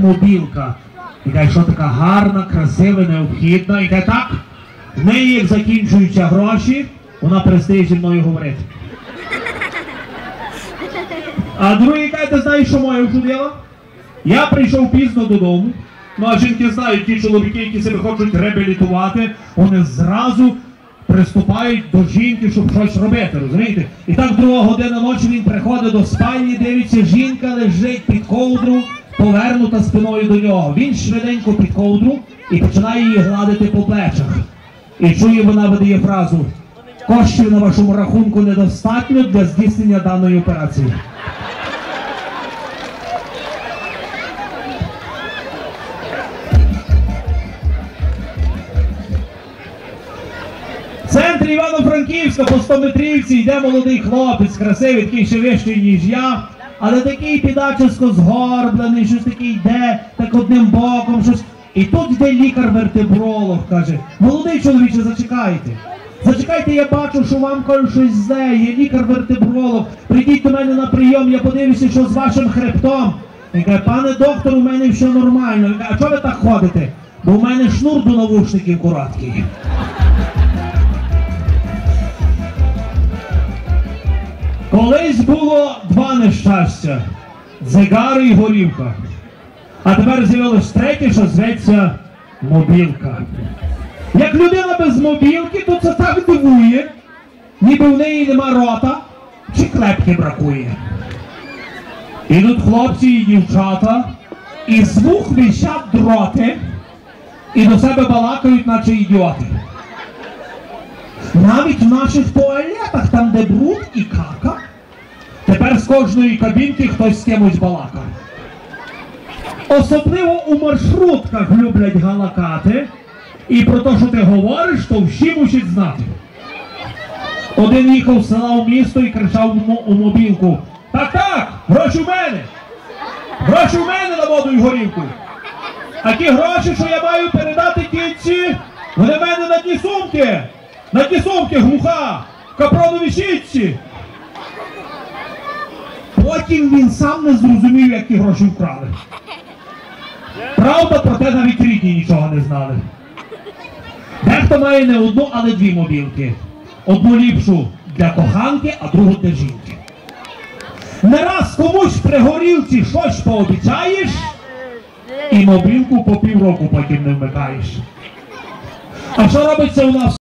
мобілка. І каже, що така гарна, красива, необхідна. І каже, так, в неї як закінчуються гроші, вона перестає зі мною говорити. А другий каже, ти знаєш, що моє вчудила? Я прийшов пізно додому. Ну а жінки знають, ті чоловіки, які себе хочуть реабілітувати, вони зразу приступають до жінки, щоб щось робити, розумієте? І так друга година ночі він приходить до спальні, дивиться, жінка лежить під ковдру, повернута спиною до нього. Він швиденько під ковдру і починає її гладити по плечах. І чує, вона видає фразу: коштів на вашому рахунку недостатньо для здійснення даної операції. Івано-Франківська по 100 метрівці йде молодий хлопець, красивий, такий ще вищий, ніж я, але такий підачесько згорблений, щось таке йде, так одним боком, щось. І тут йде лікар-вертебролог, каже, молодий чоловіче, зачекайте. Зачекайте, я бачу, що вам кажуть щось зле, є лікар-вертебролог. Прийдіть до мене на прийом, я подивлюся, що з вашим хребтом. Він каже, пане доктор, у мене все нормально. Він каже, а чого ви так ходите? Бо у мене шнур до навушників короткий. Колись було два нещастя дзигари і горівка. А тепер з'явилось третє, що зветься мобілка. Як людина без мобілки, то це так дивує, ніби в неї нема рота чи клепки бракує. Ідуть хлопці і дівчата, і з вух вищать дроти, і до себе балакають, наче ідіоти. Навіть в наших туалетах, там де бруд і кака, тепер з кожної кабінки хтось з кимось балакав. Особливо у маршрутках люблять галакати, і про те, що ти говориш, то всі мусять знати. Один їхав з села в місто і кричав у мо- мобілку. Так, так, гроші в мене! Гроші в мене на воду і горівку! А ті гроші, що я маю передати кінці, вони в мене на ті сумки! На ті сумки глуха! В капроновій щітці! Потім він сам не зрозумів, як ті гроші вкрали. Правда, проте навіть рідні нічого не знали. Дехто має не одну, але дві мобілки. Одну ліпшу для коханки, а другу для жінки. Не раз комусь при горілці щось пообіцяєш, і мобілку по півроку потім не вмикаєш. А що робиться у нас?